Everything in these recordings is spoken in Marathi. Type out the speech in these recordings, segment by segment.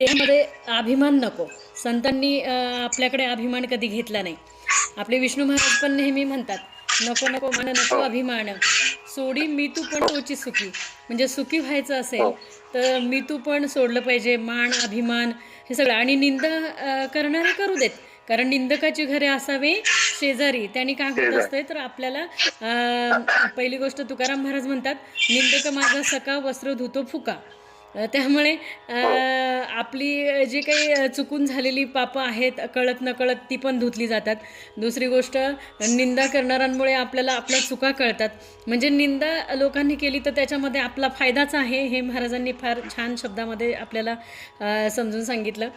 यामध्ये अभिमान नको. संतांनी आपल्याकडे अभिमान कधी घेतला नाही. आपले विष्णू महाराज पण नेहमी म्हणतात नको नको मान नको अभिमान. सोडी मी तू पण तोची सुखी. म्हणजे सुखी व्हायचं असेल तर मी तू पण सोडलं पाहिजे. मान अभिमान हे सगळं. आणि निंदा करणारे करू देत. कारण निंदकाची घरे असावे शेजारी. त्यांनी काय होत असतंय तर आपल्याला पहिली गोष्ट तुकाराम महाराज म्हणतात निंदक माझा सका वस्त्र धुतो फुका. त्यामुळे आपली जी काही चुकून झालेली पापं आहेत कळत नकळत ती पण धुतली जातात. दुसरी गोष्ट निंदा करणाऱ्यांमुळे आपल्याला आपल्या चुका कळतात. म्हणजे निंदा लोकांनी केली तर त्याच्यामध्ये आपला फायदाच आहे हे महाराजांनी फार छान शब्दामध्ये आपल्याला समजून सांगितलं.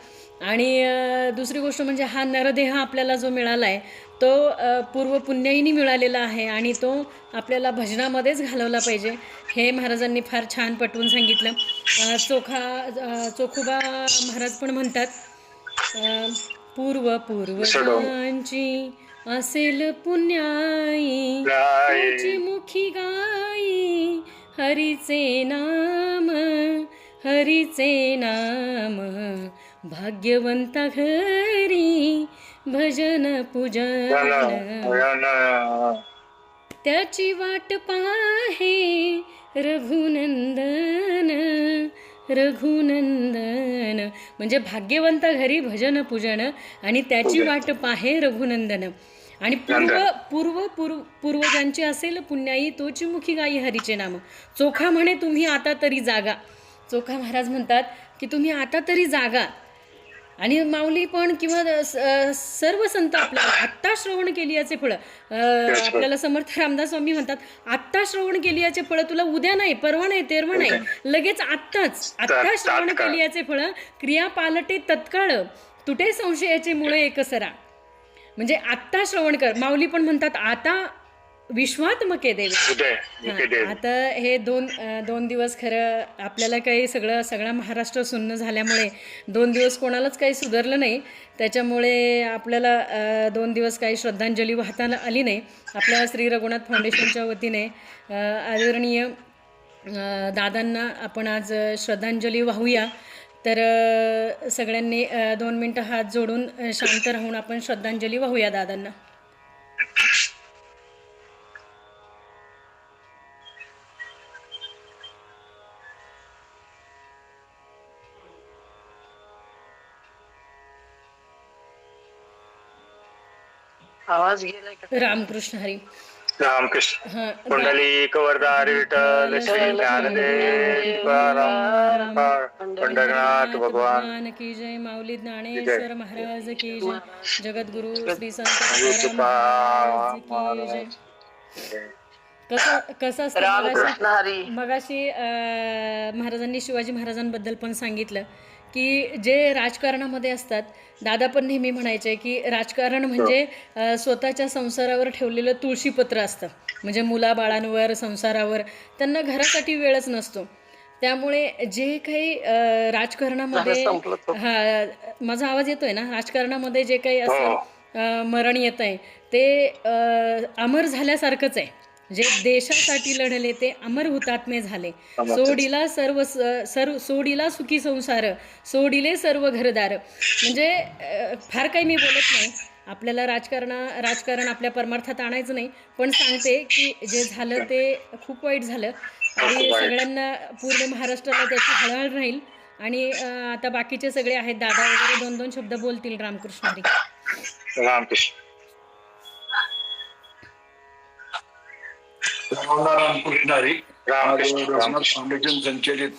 आणि दुसरी गोष्ट म्हणजे हा नरदेह आपल्याला जो मिळाला आहे तो पूर्व पुण्याईनी मिळालेला आहे आणि तो आपल्याला भजनामध्येच घालवला पाहिजे. हे महाराजांनी फार छान पटवून सांगितलं. चोखा चोखोबा महाराज पण म्हणतात पूर्व पूर्वजांची असेल पुण्याई मुखी गाई हरीचे नाम हरीचे नाम भाग्यवंता घरी भजन पूजन. त्याची वाट पाहे रघुनंदन रघुनंदन. म्हणजे भाग्यवंत घरी भजन पूजन आणि त्याची वाट पाहे रघुनंदन. आणि पूर्व पूर्व पूर्व पूर्वजांची असेल पुण्याई तोची मुखी गाई हरीचे नाम. चोखा म्हणे तुम्ही आता तरी जागा. चोखा महाराज म्हणतात की तुम्ही आता तरी जागा. आणि माऊली पण किंवा सर्व संत आपल्याला आत्ता श्रवण केली याचे फळं आपल्याला समर्थ रामदास स्वामी म्हणतात आत्ता श्रवण केली याचे फळं तुला उद्या नाही परवा नाही तेरवा नाही लगेच आत्ताच आत्ता श्रवण केली याचे फळं क्रिया पालटे तत्काळ तुटे संशयाचे मुळे एकसरा. म्हणजे आत्ता श्रवण कर. माऊली पण म्हणतात आता विश्वात्मके देव. हां, आता हे दोन दोन दिवस खरं आपल्याला काही सगळं सगळा महाराष्ट्र सुन्न झाल्यामुळे दोन दिवस कोणालाच काही सुधारलं नाही. त्याच्यामुळे आपल्याला दोन दिवस काही श्रद्धांजली वाहता आली नाही. आपल्या श्री रघुनाथ फाउंडेशनच्या वतीने आदरणीय दादांना आपण आज श्रद्धांजली वाहूया. तर सगळ्यांनी दोन मिनटं हात जोडून शांत राहून आपण श्रद्धांजली वाहूया दादांना. आवाज गेलाय का? रामकृष्ण हरी. रामकृष्ण. हां कुंडली कवरदार विठ्ठल श्री तुकाराम, पंढरनाथ भगवान. भगवान की जय माऊली ज्ञानेश्वर महाराज की जय. जगद्गुरु श्री संत कसं कसं असतं? मगाशी महाराजांनी शिवाजी महाराजांबद्दल पण सांगितलं. की जे राजकारणामध्ये असतात दादा पण नेहमी म्हणायचे की राजकारण म्हणजे अं, स्वतःच्या संसारावर ठेवलेलं तुळशीपत्र असतं. म्हणजे मुलाबाळांवर संसारावर त्यांना घरासाठी वेळच नसतो. त्यामुळे जे काही राजकारणामध्ये हा माझा आवाज येतोय ना? राजकारणामध्ये जे काही असं अं, मरण येत आहे ते अमर झाल्यासारखंच आहे. जे देशासाठी लढले ते अमर हुतात्मे झाले. सोडीला सर्व सर्व सोडीला सुखी संसार सोडिले सर्व घरदार. म्हणजे फार काही मी बोलत नाही. आपल्याला राजकारणा राजकारण आपल्या परमार्थात आणायचं नाही. पण सांगते की जे झालं ते खूप वाईट झालं. आणि सगळ्यांना पूर्ण महाराष्ट्राला त्याची हळहळ राहील. आणि आता बाकीचे सगळे आहेत. दादा वगैरे दोन दोन शब्द बोलतील रामकृष्ण रामकृष्ण. फाउंडेशन संचलित.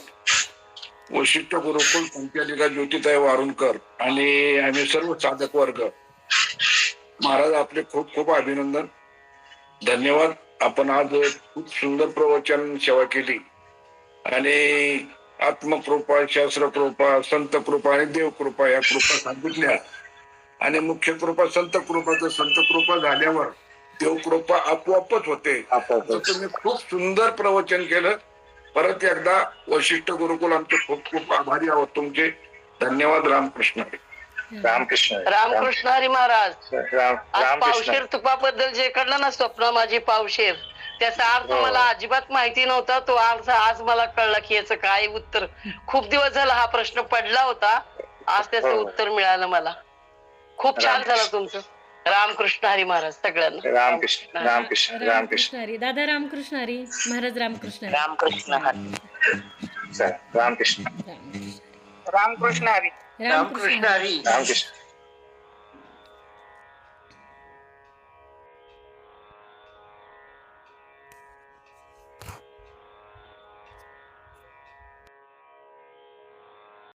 वशिष्ठ गुरुकुल संचालिका ज्योतिताई वारुणकर आणि आम्ही सर्व साधक वर्ग. महाराज आपले खूप खूप अभिनंदन. धन्यवाद. आपण आज खूप सुंदर प्रवचन सेवा केली. आणि आत्मकृपा शास्त्रकृपा संत कृपा आणि देवकृपा या कृपा सांगितल्या. आणि मुख्य कृपा संत कृपा तर संत कृपा झाल्यावर देवकृपा आपोआपच होते. तुम्ही खूप सुंदर प्रवचन केलं. परत एकदा वशिष्ठ गुरुकुल आमचे खूप खूप आभारी आहोत तुमचे. धन्यवाद रामकृष्ण. रामकृष्ण. रामकृष्ण हरी महाराज. पावशेर तुपाबद्दल जे कळलं ना स्वप्न माझी पावशेर. त्याचा अर्थ हो. मला अजिबात माहिती नव्हता. तो अर्थ आज मला कळला की याचं काय उत्तर. खूप दिवस झाला हा प्रश्न पडला होता. आज त्याचं हो. उत्तर मिळालं मला. खूप छान. झालं तुमचं. रामकृष्ण हरी महाराज सगळ्यांना. रामकृष्ण रामकृष्ण. रामकृष्ण रामकृष्ण हरी. दादा रामकृष्ण हरी. महाराज रामकृष्ण हरी. रामकृष्ण हरी. चला रामकृष्ण. रामकृष्ण रामकृष्ण हरी. रामकृष्ण हरी. रामकृष्ण.